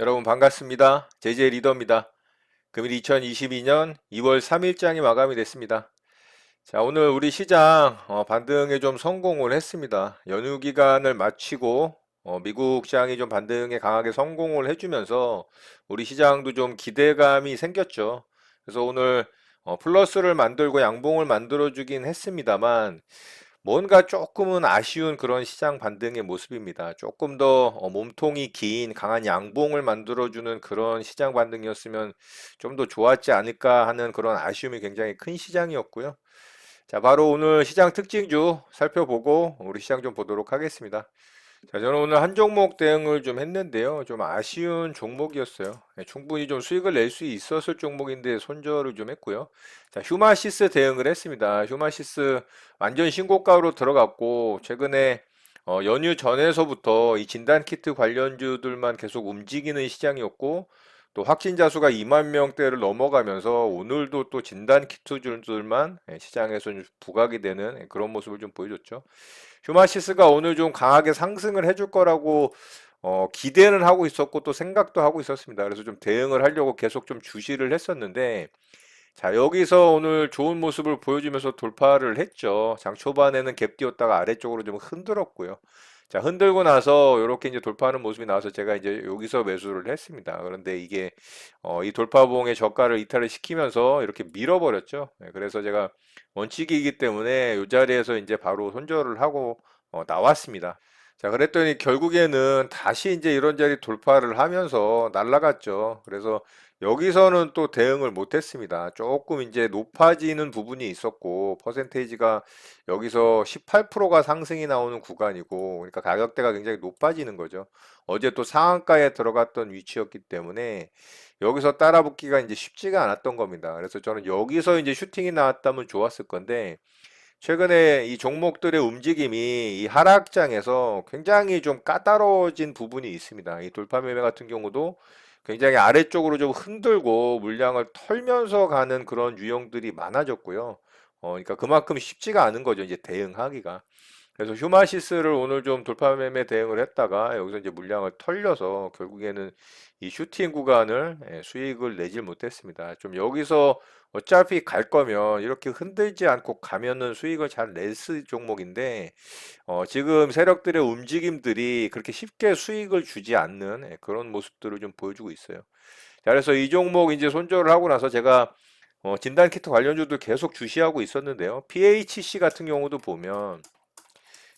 여러분 반갑습니다. 제재 리더입니다. 금일 2022년 2월 3일 장이 마감이 됐습니다. 자, 오늘 우리 시장 어, 반등에 좀 성공을 했습니다. 연휴 기간을 마치고 어, 미국 시장이 좀 반등에 강하게 성공을 해주면서 우리 시장도 좀 기대감이 생겼죠. 그래서 오늘 어, 플러스를 만들고 양봉을 만들어주긴 했습니다만 뭔가 조금은 아쉬운 그런 시장 반등의 모습입니다. 조금 더 어, 몸통이 긴 강한 양봉을 만들어주는 그런 시장 반등이었으면 좀 더 좋았지 않을까 하는 그런 아쉬움이 굉장히 큰 시장이었고요. 자, 바로 오늘 시장 특징주 살펴보고 우리 시장 좀 보도록 하겠습니다. 자, 저는 오늘 한 종목 대응을 좀 했는데요. 좀 아쉬운 종목이었어요. 예, 충분히 좀 수익을 낼 수 있었을 종목인데 손절을 좀 했고요. 자, 휴마시스 대응을 했습니다. 휴마시스 완전 신고가로 들어갔고 최근에 어, 연휴 전에서부터 이 진단 키트 관련주들만 계속 움직이는 시장이었고 또 확진자 수가 2만 명대를 넘어가면서 오늘도 또 진단 키트들만 예, 시장에서 좀 부각이 되는 예, 그런 모습을 좀 보여줬죠. 휴마시스가 오늘 좀 강하게 상승을 해줄 거라고 어, 기대는 하고 있었고 또 생각도 하고 있었습니다. 그래서 좀 대응을 하려고 계속 좀 주시를 했었는데 자, 여기서 오늘 좋은 모습을 보여주면서 돌파를 했죠. 장 초반에는 갭 띄웠다가 아래쪽으로 좀 흔들었고요. 자, 흔들고 나서 이렇게 이제 돌파하는 모습이 나와서 제가 이제 여기서 매수를 했습니다. 그런데 이게 어, 이 돌파봉의 저가를 이탈을 시키면서 이렇게 밀어버렸죠. 네, 그래서 제가 원칙이기 때문에 이 자리에서 이제 바로 손절을 하고 어, 나왔습니다. 자, 그랬더니 결국에는 다시 이제 이런 자리 돌파를 하면서 날아갔죠. 그래서 여기서는 또 대응을 못 했습니다. 조금 이제 높아지는 부분이 있었고, 퍼센테이지가 여기서 18%가 상승이 나오는 구간이고, 그러니까 가격대가 굉장히 높아지는 거죠. 어제 또 상한가에 들어갔던 위치였기 때문에 여기서 따라붙기가 이제 쉽지가 않았던 겁니다. 그래서 저는 여기서 이제 슈팅이 나왔다면 좋았을 건데, 최근에 이 종목들의 움직임이 이 하락장에서 굉장히 좀 까다로워진 부분이 있습니다. 이 돌파 매매 같은 경우도 굉장히 아래쪽으로 좀 흔들고 물량을 털면서 가는 그런 유형들이 많아졌고요. 어, 그러니까 그만큼 쉽지가 않은 거죠. 이제 대응하기가. 그래서 휴마시스를 오늘 좀 돌파 매매 대응을 했다가 여기서 이제 물량을 털려서 결국에는 이 슈팅 구간을 예, 수익을 내질 못했습니다. 좀 여기서 어차피 갈 거면 이렇게 흔들지 않고 가면은 수익을 잘 낼 수 종목인데 어, 지금 세력들의 움직임들이 그렇게 쉽게 수익을 주지 않는 예, 그런 모습들을 좀 보여주고 있어요. 자, 그래서 이 종목 이제 손절을 하고 나서 제가 어, 진단 키트 관련주들 계속 주시하고 있었는데요. PHC 같은 경우도 보면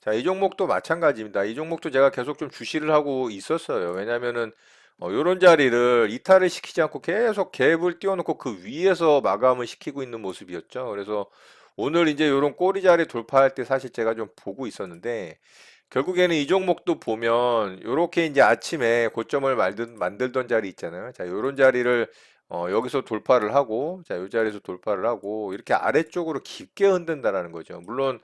자, 이 종목도 마찬가지입니다. 이 종목도 제가 계속 좀 주시를 하고 있었어요. 왜냐면은 어, 요런 자리를 이탈을 시키지 않고 계속 갭을 띄워놓고 그 위에서 마감을 시키고 있는 모습이었죠. 그래서 오늘 이제 요런 꼬리 자리 돌파할 때 사실 제가 좀 보고 있었는데 결국에는 이 종목도 보면 요렇게 이제 아침에 고점을 만든, 만들던 자리 있잖아요. 자, 요런 자리를 어, 여기서 돌파를 하고 자, 요 자리에서 돌파를 하고 이렇게 아래쪽으로 깊게 흔든다라는 거죠. 물론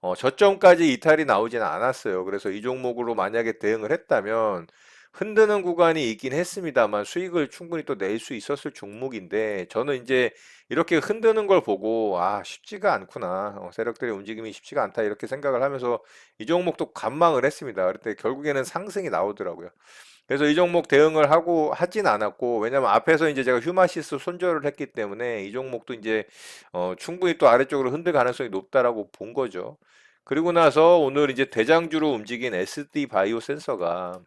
어, 저점까지 이탈이 나오지는 않았어요. 그래서 이 종목으로 만약에 대응을 했다면 흔드는 구간이 있긴 했습니다만 수익을 충분히 또 낼 수 있었을 종목인데 저는 이제 이렇게 흔드는 걸 보고 아 쉽지가 않구나 어, 세력들의 움직임이 쉽지가 않다 이렇게 생각을 하면서 이 종목도 관망을 했습니다. 그때 결국에는 상승이 나오더라고요. 그래서 이 종목 대응을 하고 하진 않았고 왜냐면 앞에서 이제 제가 휴마시스 손절을 했기 때문에 이 종목도 이제 어, 충분히 또 아래쪽으로 흔들 가능성이 높다라고 본 거죠. 그리고 나서 오늘 이제 대장주로 움직인 SD 바이오 센서가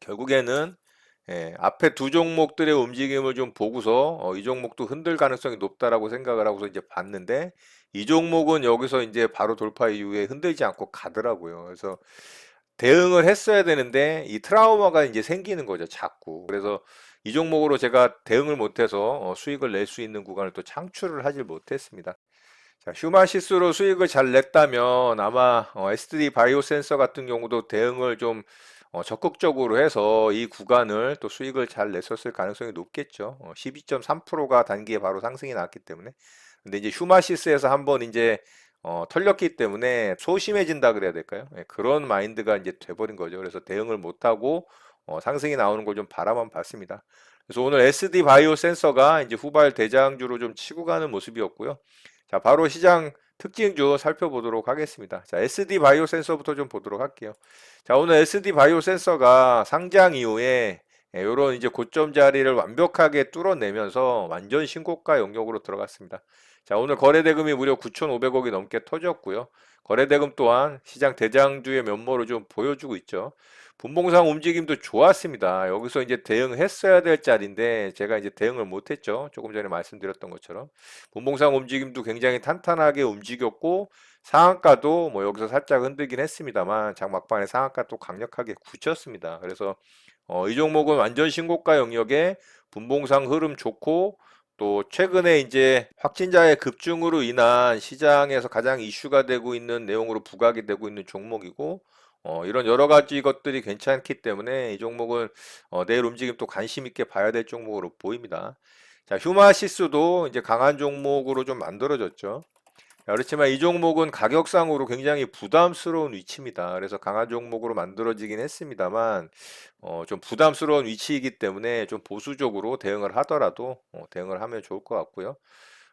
결국에는 예, 앞에 두 종목들의 움직임을 좀 보고서 어, 이 종목도 흔들 가능성이 높다라고 생각을 하고서 이제 봤는데 이 종목은 여기서 이제 바로 돌파 이후에 흔들지 않고 가더라고요. 그래서 대응을 했어야 되는데 이 트라우마가 이제 생기는 거죠, 자꾸. 그래서 이 종목으로 제가 대응을 못해서 어, 수익을 낼 수 있는 구간을 또 창출을 하질 못했습니다. 자, 휴마시스로 수익을 잘 냈다면 아마 어, SD 바이오 센서 같은 경우도 대응을 좀 어, 적극적으로 해서 이 구간을 또 수익을 잘 냈었을 가능성이 높겠죠. 어, 12.3%가 단기에 바로 상승이 나왔기 때문에. 근데 이제 휴마시스에서 한번 이제 어, 털렸기 때문에 소심해진다 그래야 될까요? 예, 그런 마인드가 이제 돼버린 거죠. 그래서 대응을 못하고 어, 상승이 나오는 걸 좀 바라만 봤습니다. 그래서 오늘 SD 바이오 센서가 이제 후발 대장주로 좀 치고 가는 모습이었고요. 자, 바로 시장 특징주 살펴보도록 하겠습니다. 자, SD 바이오 센서부터 좀 보도록 할게요. 자, 오늘 SD 바이오 센서가 상장 이후에 이런 이제 고점 자리를 완벽하게 뚫어내면서 완전 신고가 영역으로 들어갔습니다. 자, 오늘 거래 대금이 무려 9,500억이 넘게 터졌고요. 거래 대금 또한 시장 대장주의 면모를 좀 보여주고 있죠. 분봉상 움직임도 좋았습니다. 여기서 이제 대응했어야 될 자리인데 제가 이제 대응을 못했죠. 조금 전에 말씀드렸던 것처럼 분봉상 움직임도 굉장히 탄탄하게 움직였고 상한가도 뭐 여기서 살짝 흔들긴 했습니다만 장막판에 상한가 또 강력하게 굳혔습니다. 그래서 어, 이 종목은 완전 신고가 영역에 분봉상 흐름 좋고 또 최근에 이제 확진자의 급증으로 인한 시장에서 가장 이슈가 되고 있는 내용으로 부각이 되고 있는 종목이고 어, 이런 여러 가지 것들이 괜찮기 때문에 이 종목은 어, 내일 움직임 또 관심 있게 봐야 될 종목으로 보입니다. 자, 휴마시스도 이제 강한 종목으로 좀 만들어졌죠. 자, 그렇지만 이 종목은 가격상으로 굉장히 부담스러운 위치입니다. 그래서 강한 종목으로 만들어지긴 했습니다만 어, 좀 부담스러운 위치이기 때문에 좀 보수적으로 대응을 하더라도 어, 대응을 하면 좋을 것 같고요.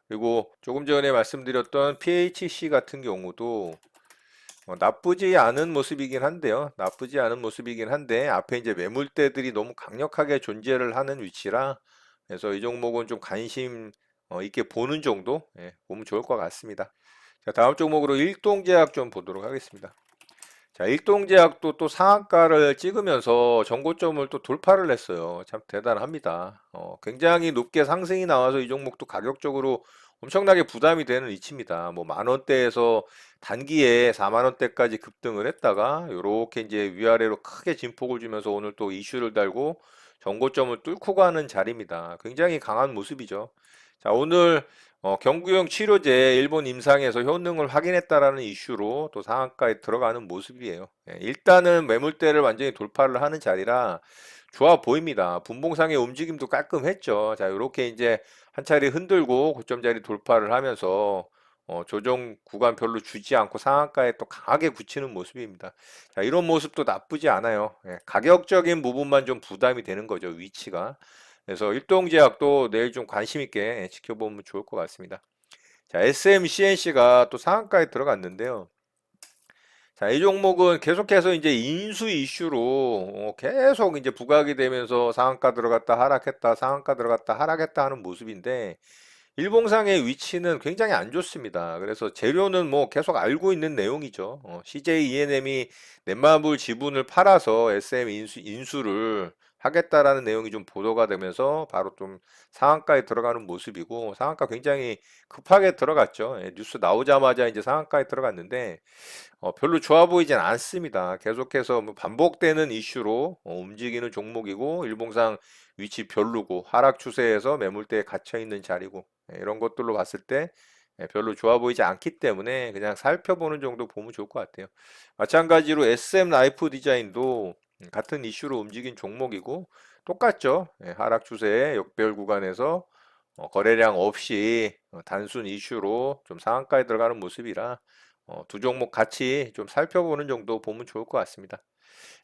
그리고 조금 전에 말씀드렸던 PHC 같은 경우도 어, 나쁘지 않은 모습이긴 한데요. 나쁘지 않은 모습이긴 한데 앞에 이제 매물대들이 너무 강력하게 존재를 하는 위치라 그래서 이 종목은 좀 관심 어, 있게 보는 정도 예, 보면 좋을 것 같습니다. 자, 다음 종목으로 일동제약 좀 보도록 하겠습니다. 자, 일동제약도 또 상한가를 찍으면서 전고점을 또 돌파를 했어요. 참 대단합니다. 어, 굉장히 높게 상승이 나와서 이 종목도 가격적으로 엄청나게 부담이 되는 위치입니다. 뭐 만 원대에서 단기에 4만 원대까지 급등을 했다가 이렇게 이제 위아래로 크게 진폭을 주면서 오늘 또 이슈를 달고 전고점을 뚫고 가는 자리입니다. 굉장히 강한 모습이죠. 자, 오늘 어, 경구용 치료제 일본 임상에서 효능을 확인했다라는 이슈로 또 상한가에 들어가는 모습이에요. 예, 일단은 매물대를 완전히 돌파를 하는 자리라 좋아 보입니다. 분봉상의 움직임도 깔끔했죠. 자, 이렇게 이제 한 차례 흔들고 고점 자리 돌파를 하면서 어, 조정 구간 별로 주지 않고 상한가에 또 강하게 굳히는 모습입니다. 자, 이런 모습도 나쁘지 않아요. 예, 가격적인 부분만 좀 부담이 되는 거죠. 위치가. 그래서 일동제약도 내일 좀 관심 있게 지켜보면 좋을 것 같습니다. 자, SMCNC가 또 상한가에 들어갔는데요. 자, 이 종목은 계속해서 이제 인수 이슈로 어, 계속 이제 부각이 되면서 상한가 들어갔다 하락했다, 상한가 들어갔다 하락했다 하는 모습인데 일봉상의 위치는 굉장히 안 좋습니다. 그래서 재료는 뭐 계속 알고 있는 내용이죠. 어, CJ ENM이 넷마블 지분을 팔아서 SM 인수, 인수를 하겠다라는 내용이 좀 보도가 되면서 바로 좀 상한가에 들어가는 모습이고 상한가 굉장히 급하게 들어갔죠. 예, 뉴스 나오자마자 이제 상한가에 들어갔는데 어, 별로 좋아 보이진 않습니다. 계속해서 뭐 반복되는 이슈로 어, 움직이는 종목이고 일봉상 위치 별로고 하락 추세에서 매물대에 갇혀 있는 자리고 예, 이런 것들로 봤을 때 예, 별로 좋아 보이지 않기 때문에 그냥 살펴보는 정도 보면 좋을 것 같아요. 마찬가지로 SM 라이프 디자인도 음, 같은 이슈로 움직인 종목이고 똑같죠. 예, 하락 추세의 역별 구간에서 어, 거래량 없이 어, 단순 이슈로 좀 상한가에 들어가는 모습이라 어, 두 종목 같이 좀 살펴보는 정도 보면 좋을 것 같습니다.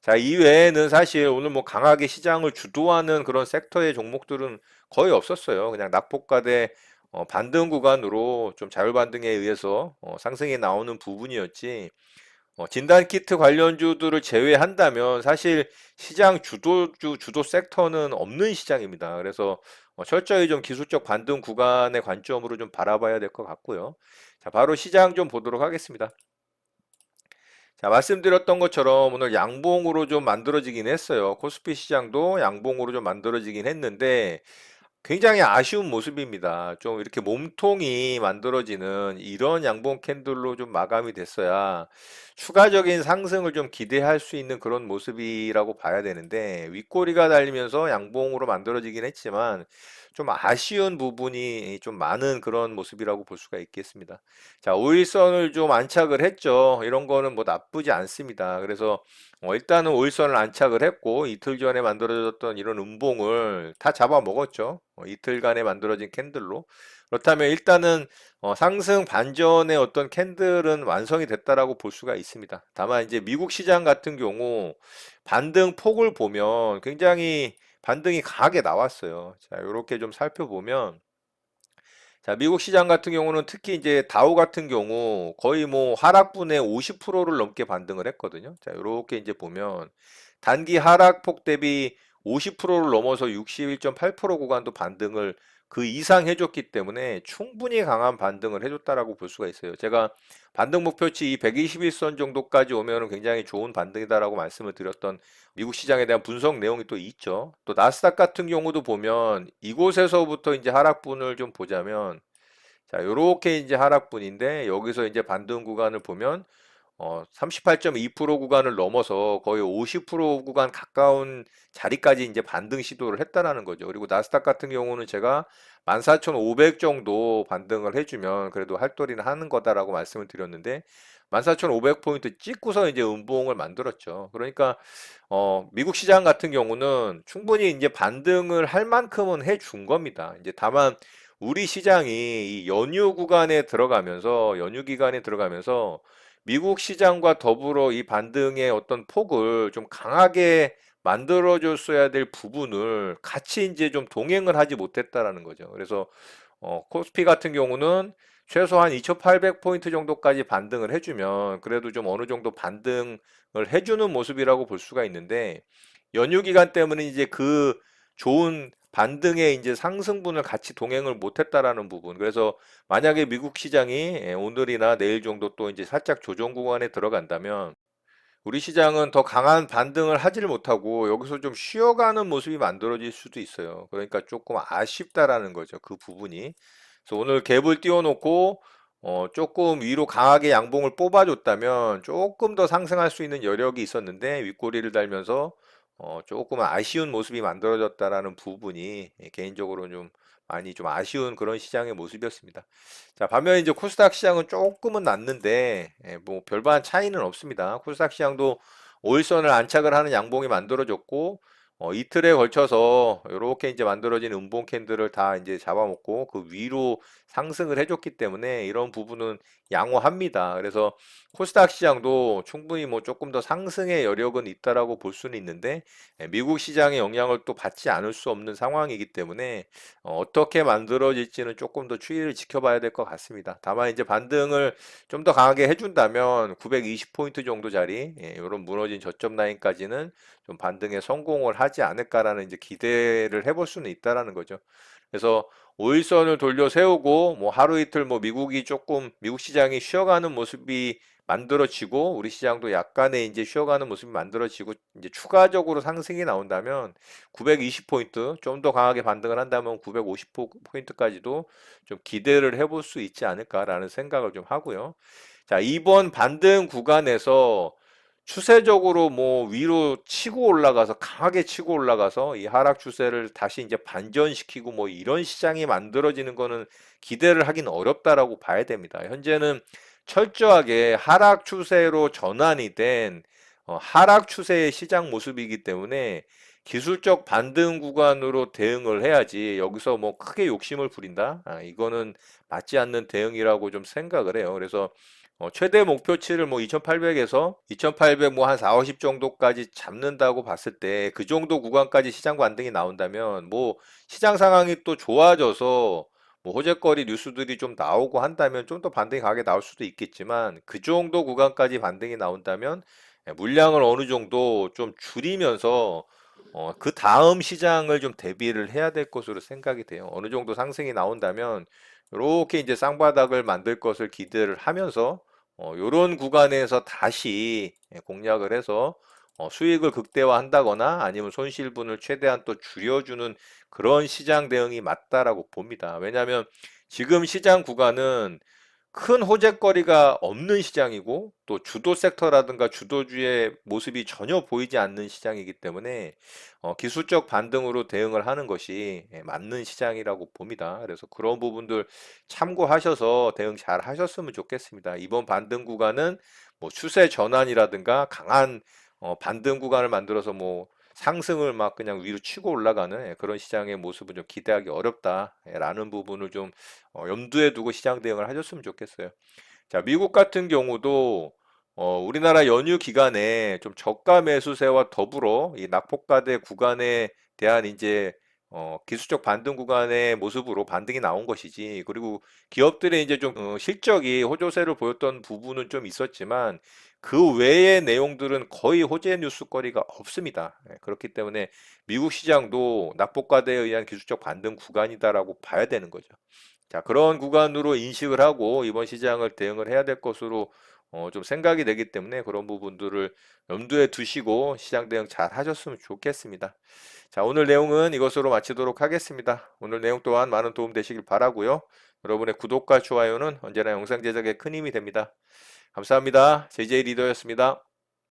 자, 이외에는 사실 오늘 뭐 강하게 시장을 주도하는 그런 섹터의 종목들은 거의 없었어요. 그냥 낙폭과대 어, 반등 구간으로 좀 자율 반등에 의해서 어, 상승이 나오는 부분이었지. 어, 진단 키트 관련주들을 제외한다면 사실 시장 주도주 주도 섹터는 없는 시장입니다. 그래서 어, 철저히 좀 기술적 반등 구간의 관점으로 좀 바라봐야 될 것 같고요. 자, 바로 시장 좀 보도록 하겠습니다. 자, 말씀드렸던 것처럼 오늘 양봉으로 좀 만들어지긴 했어요. 코스피 시장도 양봉으로 좀 만들어지긴 했는데 굉장히 아쉬운 모습입니다. 좀 이렇게 몸통이 만들어지는 이런 양봉 캔들로 좀 마감이 됐어야 추가적인 상승을 좀 기대할 수 있는 그런 모습이라고 봐야 되는데 윗꼬리가 달리면서 양봉으로 만들어지긴 했지만 좀 아쉬운 부분이 좀 많은 그런 모습이라고 볼 수가 있겠습니다. 자, 오일선을 좀 안착을 했죠. 이런 거는 뭐 나쁘지 않습니다. 그래서 어, 일단은 오일선을 안착을 했고 이틀 전에 만들어졌던 이런 음봉을 다 잡아먹었죠. 어, 이틀간에 만들어진 캔들로. 그렇다면 일단은 어, 상승 반전의 어떤 캔들은 완성이 됐다라고 볼 수가 있습니다. 다만 이제 미국 시장 같은 경우 반등 폭을 보면 굉장히 반등이 강하게 나왔어요. 자, 이렇게 좀 살펴보면 자, 미국 시장 같은 경우는 특히 이제 다우 같은 경우 거의 뭐 하락분의 50%를 넘게 반등을 했거든요. 자, 이렇게 이제 보면 단기 하락폭 대비 50%를 넘어서 61.8% 구간도 반등을 그 이상 해줬기 때문에 충분히 강한 반등을 해줬다라고 볼 수가 있어요. 제가 반등 목표치 이 121선 정도까지 오면은 굉장히 좋은 반등이다라고 말씀을 드렸던 미국 시장에 대한 분석 내용이 또 있죠. 또 나스닥 같은 경우도 보면 이곳에서부터 이제 하락분을 좀 보자면 자, 요렇게 이제 하락분인데 여기서 이제 반등 구간을 보면 어, 38.2% 구간을 넘어서 거의 50% 구간 가까운 자리까지 이제 반등 시도를 했다라는 거죠. 그리고 나스닥 같은 경우는 제가 14,500 정도 반등을 해주면 그래도 할도리는 하는 거다라고 말씀을 드렸는데 14,500포인트 찍고서 이제 음봉을 만들었죠. 그러니까 어, 미국 시장 같은 경우는 충분히 이제 반등을 할 만큼은 해준 겁니다. 이제 다만 우리 시장이 이 연휴 구간에 들어가면서 연휴 기간에 들어가면서 미국 시장과 더불어 이 반등의 어떤 폭을 좀 강하게 만들어줬어야 될 부분을 같이 이제 좀 동행을 하지 못했다라는 거죠. 그래서 어, 코스피 같은 경우는 최소한 2,800포인트 정도까지 반등을 해주면 그래도 좀 어느 정도 반등을 해주는 모습이라고 볼 수가 있는데 연휴 기간 때문에 이제 그 좋은 반등의 이제 상승분을 같이 동행을 못했다라는 부분. 그래서 만약에 미국 시장이 예, 오늘이나 내일 정도 또 이제 살짝 조정 구간에 들어간다면 우리 시장은 더 강한 반등을 하지를 못하고 여기서 좀 쉬어가는 모습이 만들어질 수도 있어요. 그러니까 조금 아쉽다라는 거죠. 그 부분이. 그래서 오늘 갭을 띄워놓고 어, 조금 위로 강하게 양봉을 뽑아줬다면 조금 더 상승할 수 있는 여력이 있었는데 윗꼬리를 달면서 어, 조금 아쉬운 모습이 만들어졌다라는 부분이 예, 개인적으로 좀 많이 좀 아쉬운 그런 시장의 모습이었습니다. 자, 반면에 이제 코스닥 시장은 조금은 낮는데 예, 뭐 별반 차이는 없습니다. 코스닥 시장도 5일선을 안착을 하는 양봉이 만들어졌고 어, 이틀에 걸쳐서 이렇게 이제 만들어진 음봉 캔들을 다 이제 잡아먹고 그 위로 상승을 해줬기 때문에 이런 부분은 양호합니다. 그래서 코스닥 시장도 충분히 뭐 조금 더 상승의 여력은 있다라고 볼 수는 있는데 예, 미국 시장의 영향을 또 받지 않을 수 없는 상황이기 때문에 어, 떻게 만들어질지는 조금 더 추이를 지켜봐야 될 것 같습니다. 다만 이제 반등을 좀 더 강하게 해준다면 920포인트 정도 자리 예, 이런 무너진 저점 라인까지는 좀 반등에 성공을 하지 않을까라는 이제 기대를 해볼 수는 있다라는 거죠. 그래서 5일선을 돌려 세우고 뭐 하루 이틀 뭐 미국이 조금 미국 시장이 쉬어가는 모습이 만들어지고 우리 시장도 약간의 이제 쉬어가는 모습이 만들어지고 이제 추가적으로 상승이 나온다면 920포인트 좀 더 강하게 반등을 한다면 950포인트까지도 좀 기대를 해볼 수 있지 않을까라는 생각을 좀 하고요. 자, 이번 반등 구간에서 추세적으로 뭐 위로 치고 올라가서 강하게 치고 올라가서 이 하락 추세를 다시 이제 반전시키고 뭐 이런 시장이 만들어지는 거는 기대를 하긴 어렵다라고 봐야 됩니다. 현재는 철저하게 하락 추세로 전환이 된 어, 하락 추세의 시장 모습이기 때문에 기술적 반등 구간으로 대응을 해야지 여기서 뭐 크게 욕심을 부린다? 아, 이거는 맞지 않는 대응이라고 좀 생각을 해요. 그래서 어, 최대 목표치를 뭐 2800에서 2800 뭐 한 4, 50 정도까지 잡는다고 봤을 때 그 정도 구간까지 시장 반등이 나온다면 뭐 시장 상황이 또 좋아져서 뭐 호재거리 뉴스들이 좀 나오고 한다면 좀 더 반등이 강하게 나올 수도 있겠지만 그 정도 구간까지 반등이 나온다면 예, 물량을 어느 정도 좀 줄이면서 어, 그 다음 시장을 좀 대비를 해야 될 것으로 생각이 돼요. 어느 정도 상승이 나온다면 이렇게 이제 쌍바닥을 만들 것을 기대를 하면서 어, 요런 구간에서 다시 예, 공략을 해서 어, 수익을 극대화한다거나 아니면 손실분을 최대한 또 줄여주는 그런 시장 대응이 맞다라고 봅니다. 왜냐하면 지금 시장 구간은 큰 호재거리가 없는 시장이고 또 주도 섹터라든가 주도주의 모습이 전혀 보이지 않는 시장이기 때문에 어, 기술적 반등으로 대응을 하는 것이 예, 맞는 시장이라고 봅니다. 그래서 그런 부분들 참고하셔서 대응 잘 하셨으면 좋겠습니다. 이번 반등 구간은 뭐 추세 전환이라든가 강한 어, 반등 구간을 만들어서 뭐 상승을 막 그냥 위로 치고 올라가는 예, 그런 시장의 모습은 좀 기대하기 어렵다라는 부분을 좀 어, 염두에 두고 시장 대응을 하셨으면 좋겠어요. 자, 미국 같은 경우도 어, 우리나라 연휴 기간에 좀 저가 매수세와 더불어 이 낙폭과대 구간에 대한 이제 어, 기술적 반등 구간의 모습으로 반등이 나온 것이지. 그리고 기업들의 이제 좀 어, 실적이 호조세를 보였던 부분은 좀 있었지만 그 외의 내용들은 거의 호재 뉴스거리가 없습니다. 예, 그렇기 때문에 미국 시장도 낙폭과대에 의한 기술적 반등 구간이다라고 봐야 되는 거죠. 자, 그런 구간으로 인식을 하고 이번 시장을 대응을 해야 될 것으로 어, 좀 생각이 되기 때문에 그런 부분들을 염두에 두시고 시장 대응 잘 하셨으면 좋겠습니다. 자, 오늘 내용은 이것으로 마치도록 하겠습니다. 오늘 내용 또한 많은 도움 되시길 바라고요. 여러분의 구독과 좋아요는 언제나 영상 제작에 큰 힘이 됩니다. 감사합니다. JJ 리더였습니다.